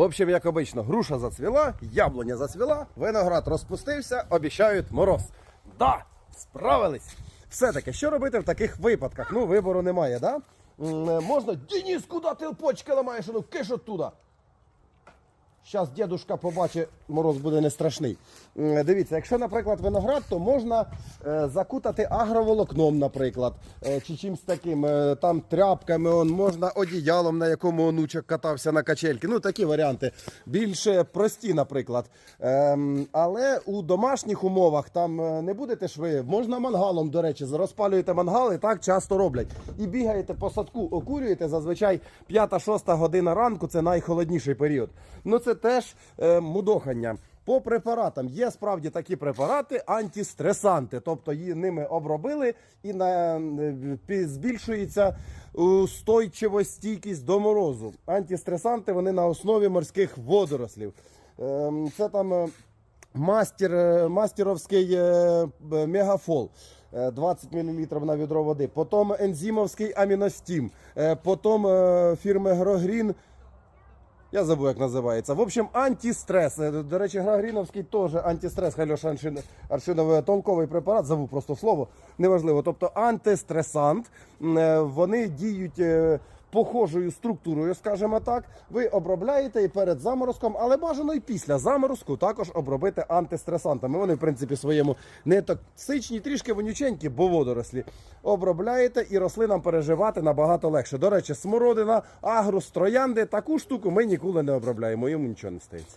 В общем, як обично, груша зацвіла, яблуня зацвіла, виноград розпустився, обіцяють мороз. Да, справились. Все-таки, що робити в таких випадках? Ну, вибору немає, да? М, е, Можна, Дініс, куди ти почки ламаєш? Ну, киш оттуда. Зараз дідушка побачить, мороз буде не страшний. Дивіться, якщо, наприклад, виноград, то можна е, закутати агроволокном, наприклад, е, чи чимось таким, е, там тряпками, он, можна одіялом, на якому онучок катався на качельки. Ну, такі варіанти. Більш е, прості, наприклад. Ем, але у домашніх умовах там не будете ж ви, можна мангалом, до речі, розпалюєте мангал і так часто роблять. І бігаєте по садку, окурюєте, зазвичай 5-6 година ранку це найхолодніший період. Ну це теж е, мудохання. По препаратам є справді такі препарати антистресанти, тобто її ними обробили і на, е, збільшується устойчивость, стійкість до морозу. Антистресанти вони на основі морських водорослів. Ем, Це там е, мастер, е, мастеровський е, мегафол. е, 20 мл на відро води. Потім ензимовський аміностім. Е, Потім е, фірми Грогрін. Я забув, як називається. В общем, антистрес. Е, До речі, Грагріновський теж антистрес, Аршин- Аршиновий толковий препарат, забув просто слово, неважливо. Тобто антистресант, е, вони діють е, похожою структурою, скажімо так. Ви обробляєте і перед заморозком, але бажано і після заморозку також обробити антистресантами. Вони, в принципі, своєму не токсичні, трішки вонюченькі, бо водорослі. Обробляєте і рослинам переживати набагато легше. До речі, смородина, агрус, троянди, таку штуку ми ніколи не обробляємо, йому нічого не стається.